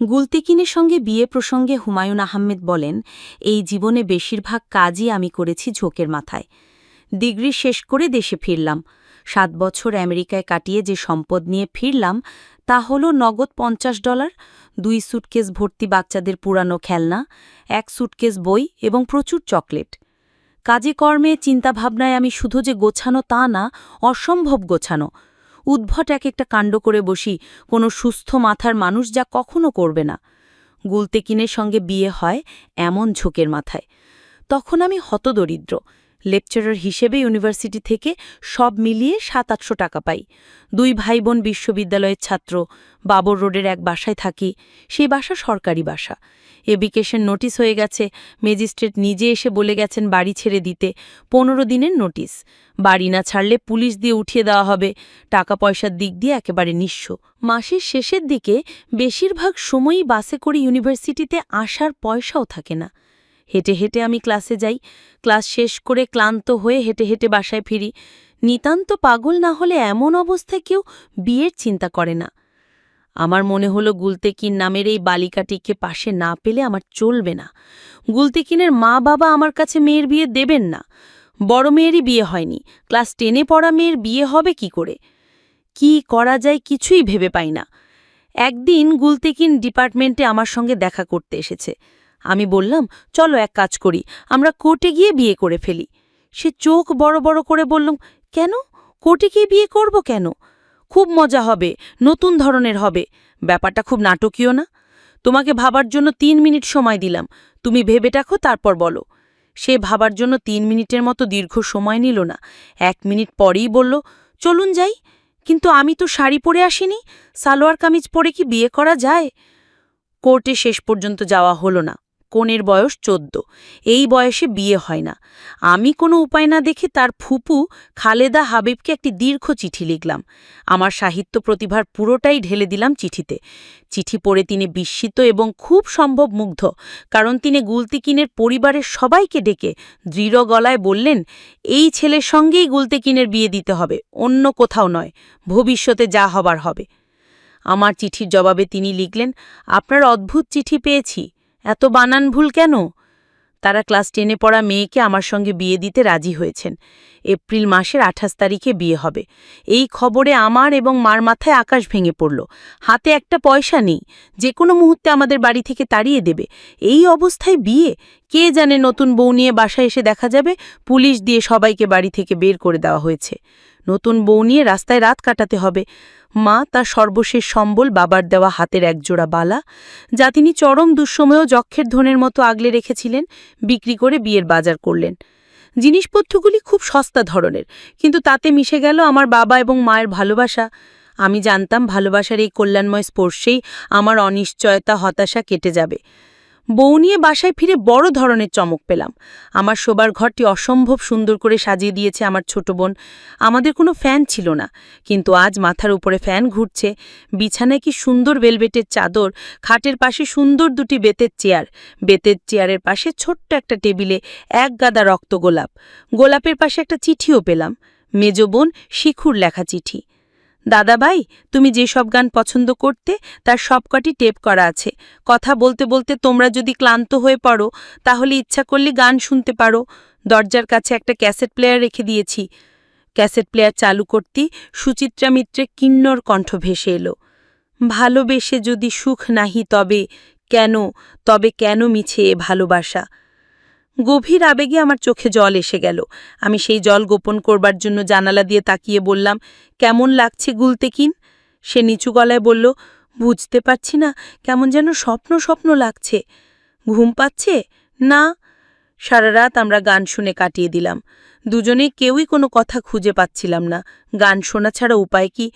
গুলতেকিনের সঙ্গে বিয়ে প্রসঙ্গে হুমায়ুন আহমেদ বলেন, এই জীবনে বেশিরভাগ কাজই আমি করেছি ঝোঁকের মাথায়। ডিগ্রি শেষ করে দেশে ফিরলাম। সাত বছর আমেরিকায় কাটিয়ে যে সম্পদ নিয়ে ফিরলাম, তা হল নগদ পঞ্চাশ ডলার, দুই সুটকেস ভর্তি বাচ্চাদের পুরানো খেলনা, এক সুটকেস বই এবং প্রচুর চকলেট। কাজে কর্মে চিন্তাভাবনায় আমি শুধু যে গোছানো তা না, অসম্ভব গোছানো। উদ্ভট এক একটা কাণ্ড করে বসি কোনো সুস্থ মাথার মানুষ যা কখনো করবে না। গুলতেকিনের সঙ্গে বিয়ে হয় এমন ঝোঁকের মাথায়। তখন আমি হতদরিদ্র। লেকচারার হিসেবে ইউনিভার্সিটি থেকে সব মিলিয়ে সাত আটশো টাকা পাই। দুই ভাই বোন বিশ্ববিদ্যালয়ের ছাত্র, বাবর রোডের এক বাসায় থাকি, সেই বাসা সরকারি বাসা। এবিকেশন নোটিশ হয়ে গেছে, ম্যাজিস্ট্রেট নিজে এসে বলে গেছেন বাড়ি ছেড়ে দিতে, পনেরো দিনের নোটিশ। বাড়ি না ছাড়লে পুলিশ দিয়ে উঠিয়ে দেওয়া হবে টাকা পয়সার দিক দিয়ে একেবারে নিঃস্ব। মাসের শেষের দিকে বেশিরভাগ সময়ই বাসে করে ইউনিভার্সিটিতে আসার পয়সাও থাকে না। হেঁটে হেঁটে আমি ক্লাসে যাই। ক্লাস শেষ করে ক্লান্ত হয়ে হেঁটে হেঁটে বাসায় ফিরি। নিতান্ত পাগল না হলে এমন অবস্থায় কেউ বিয়ের চিন্তা করে না। আমার মনে হলো গুলতেকিন নামের এই বালিকাটিকে পাশে না পেলে আমার চলবে না। গুলতেকিনের মা বাবা আমার কাছে মেয়ের বিয়ে দেবেন না। বড় মেয়েরই বিয়ে হয়নি। ক্লাস টেনে পড়া মেয়ের বিয়ে হবে কি করে? কি করা যায় কিছুই ভেবে পাই না। একদিন গুলতেকিন ডিপার্টমেন্টে আমার সঙ্গে দেখা করতে এসেছে। আমি বললাম, চলো এক কাজ করি, আমরা কোর্টে গিয়ে বিয়ে করে ফেলি। সে চোখ বড় বড় করে বললাম কেন? কোর্টে গিয়ে বিয়ে করব কেন? খুব মজা হবে, নতুন ধরনের হবে। ব্যাপারটা খুব নাটকীয় না? তোমাকে ভাবার জন্য তিন মিনিট সময় দিলাম, তুমি ভেবে টাখো তারপর বলো। সে ভাবার জন্য তিন মিনিটের মতো দীর্ঘ সময় নিল না। এক মিনিট পরেই বলল, চলুন যাই, কিন্তু আমি তো শাড়ি পরে আসিনি, সালোয়ার কামিজ পরে কি বিয়ে করা যায়? কোর্টে শেষ পর্যন্ত যাওয়া হলো না। কনের বয়স চোদ্দ। এই বয়সে বিয়ে হয় না। আমি কোনো উপায় না দেখে তার ফুপু খালেদা হাবিবকে একটি দীর্ঘ চিঠি লিখলাম। আমার সাহিত্য প্রতিভার পুরোটাই ঢেলে দিলাম চিঠিতে। চিঠি পড়ে তিনি বিস্মিত এবং খুব সম্ভব মুগ্ধ, কারণ তিনি গুলতিকিনের পরিবারের সবাইকে ডেকে দৃঢ় গলায় বললেন, এই ছেলের সঙ্গেই গুলতিকিনের বিয়ে দিতে হবে, অন্য কোথাও নয়, ভবিষ্যতে যা হবার হবে। আমার চিঠির জবাবে তিনি লিখলেন, আপনার অদ্ভুত চিঠি পেয়েছি এত বানান ভুল কেন? তারা ক্লাস টেনে পড়া মেয়েকে আমার সঙ্গে বিয়ে দিতে রাজি হয়েছেন। এপ্রিল মাসের আঠাশ তারিখে বিয়ে হবে। এই খবরে আমার এবং মার মাথায় আকাশ ভেঙে পড়ল। হাতে একটা পয়সা নেই। যে কোনো মুহূর্তে আমাদের বাড়ি থেকে তাড়িয়ে দেবে। এই অবস্থায় বিয়ে? কে জানে নতুন বউ নিয়ে বাসায় এসে দেখা যাবে, পুলিশ দিয়ে সবাইকে বাড়ি থেকে বের করে দেওয়া হয়েছে। নতুন বউ নিয়ে রাস্তায় রাত কাটাতে হবে। মা তার সর্বশেষ সম্বল বাবার দেওয়া হাতের একজোড়া বালা, যা তিনি চরম দুঃসময়েও যক্ষের ধনের মতো আগলে রেখেছিলেন, বিক্রি করে বিয়ের বাজার করলেন। জিনিসপত্রগুলি খুব সস্তা ধরনের, কিন্তু তাতে মিশে গেল আমার বাবা এবং মায়ের ভালোবাসা। আমি জানতাম ভালোবাসার এই কল্যাণময় স্পর্শেই আমার অনিশ্চয়তা, হতাশা কেটে যাবে। বউ নিয়ে বাসায় ফিরে বড় ধরনের চমক পেলাম। আমার শোবার ঘরটি অসম্ভব সুন্দর করে সাজিয়ে দিয়েছে আমার ছোট বোন। আমাদের কোনো ফ্যান ছিল না, কিন্তু আজ মাথার উপরে ফ্যান ঘুরছে। বিছানায় কি সুন্দর বেলবেটের চাদর, খাটের পাশে সুন্দর দুটি বেতের চেয়ার, বেতের চেয়ারের পাশে ছোট্ট একটা টেবিলে এক গাদা রক্ত গোলাপ। গোলাপের পাশে একটা চিঠিও পেলাম। মেজ বোন শিখুর লেখা চিঠি। দাদাভাই তুমি যে সব গান পছন্দ করতে, তার সবকটি টেপ করা আছে। কথা বলতে বলতে তোমরা যদি ক্লান্ত হয়ে পড়ো, তাহলে ইচ্ছা করলে গান শুনতে পারো। দরজার কাছে একটা ক্যাসেট প্লেয়ার রেখে দিয়েছি। ক্যাসেট প্লেয়ার চালু করতেই সুচিত্রা মিত্রে কিন্নর কণ্ঠ ভেসে এলো। ভালোবেসে যদি সুখ নাহি তবে কেন তবে কেন মিছে এ ভালোবাসা? গভীর আবেগে আমার চোখে জল এসে গেল। আমি সেই জল গোপন করবার জন্য জানালা দিয়ে তাকিয়ে বললাম, কেমন লাগছে গুলতেকিন? সে নিচু গলায় বলল, বুঝতে পারছি না, কেমন যেন স্বপ্ন স্বপ্ন লাগছে। ঘুম পাচ্ছে? না। সারা রাত আমরা গান শুনে কাটিয়ে দিলাম। দুজনে কেউই কোনো কথা খুঁজে পাচ্ছিলাম না। গান শোনা ছাড়া উপায় কি?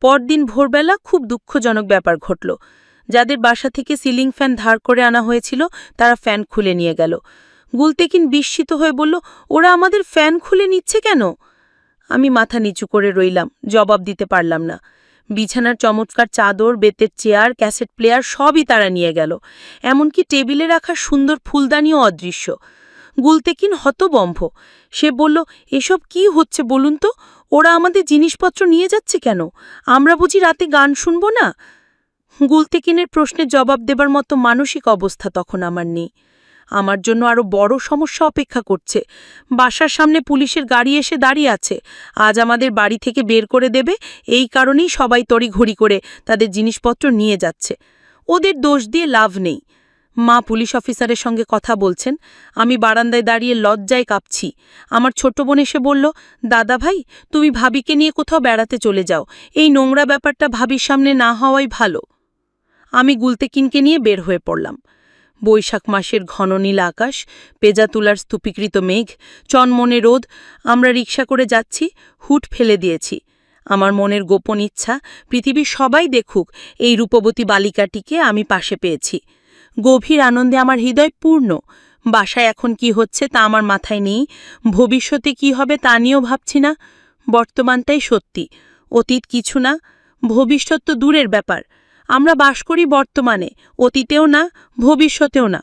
পরদিন ভোরবেলা খুব দুঃখজনক ব্যাপার ঘটল। যাদের বাসা থেকে সিলিং ফ্যান ধার করে আনা হয়েছিল, তারা ফ্যান খুলে নিয়ে গেল। গুলতেকিন বিস্মিত হয়ে বলল, ওরা আমাদের ফ্যান খুলে নিচ্ছে কেন? আমি মাথা নিচু করে রইলাম, জবাব দিতে পারলাম না। বিছানার চমৎকার চাদর, বেতের চেয়ার, ক্যাসেট প্লেয়ার সবই তারা নিয়ে গেল, এমনকি টেবিলে রাখা সুন্দর ফুলদানিও অদৃশ্য। গুলতেকিন হতবম্ভ, সে বলল, এসব কি হচ্ছে বলুন তো? ওরা আমাদের জিনিসপত্র নিয়ে যাচ্ছে কেন? আমরা বুঝি রাতে গান শুনব না? গুলতেকিনের প্রশ্নের জবাব দেবার মতো মানসিক অবস্থা তখন আমার নেই। আমার জন্য আরও বড় সমস্যা অপেক্ষা করছে। বাসার সামনে পুলিশের গাড়ি এসে দাঁড়িয়ে আছে। আজ আমাদের বাড়ি থেকে বের করে দেবে। এই কারণেই সবাই তড়িঘড়ি করে তাদের জিনিসপত্র নিয়ে যাচ্ছে। ওদের দোষ দিয়ে লাভ নেই। মা পুলিশ অফিসারের সঙ্গে কথা বলছেন। আমি বারান্দায় দাঁড়িয়ে লজ্জায় কাঁপছি। আমার ছোট বোন এসে বলল, দাদা ভাই, তুমি ভাবিকে নিয়ে কোথাও বেড়াতে চলে যাও। এই নোংরা ব্যাপারটা ভাবির সামনে না হওয়াই ভালো। আমি গুলতেকিনকে নিয়ে বের হয়ে পড়লাম। বৈশাখ মাসের ঘন নীল আকাশ, পেজা তুলার স্তূপীকৃত মেঘ, চনমনে রোদ, আমরা রিক্সা করে যাচ্ছি, হুট ফেলে দিয়েছি। আমার মনের গোপন ইচ্ছা, পৃথিবীর সবাই দেখুক, এই রূপবতী বালিকাটিকে আমি পাশে পেয়েছি। গভীর আনন্দে আমার হৃদয় পূর্ণ। বাসায় এখন কি হচ্ছে তা আমার মাথায় নেই। ভবিষ্যতে কি হবে তা নিয়েও ভাবছি না। বর্তমানটাই সত্যি। অতীত কিছু না, ভবিষ্যৎ তো দূরের ব্যাপার। আমরা বাস করি বর্তমানে অতীতেও না ভবিষ্যতেও না।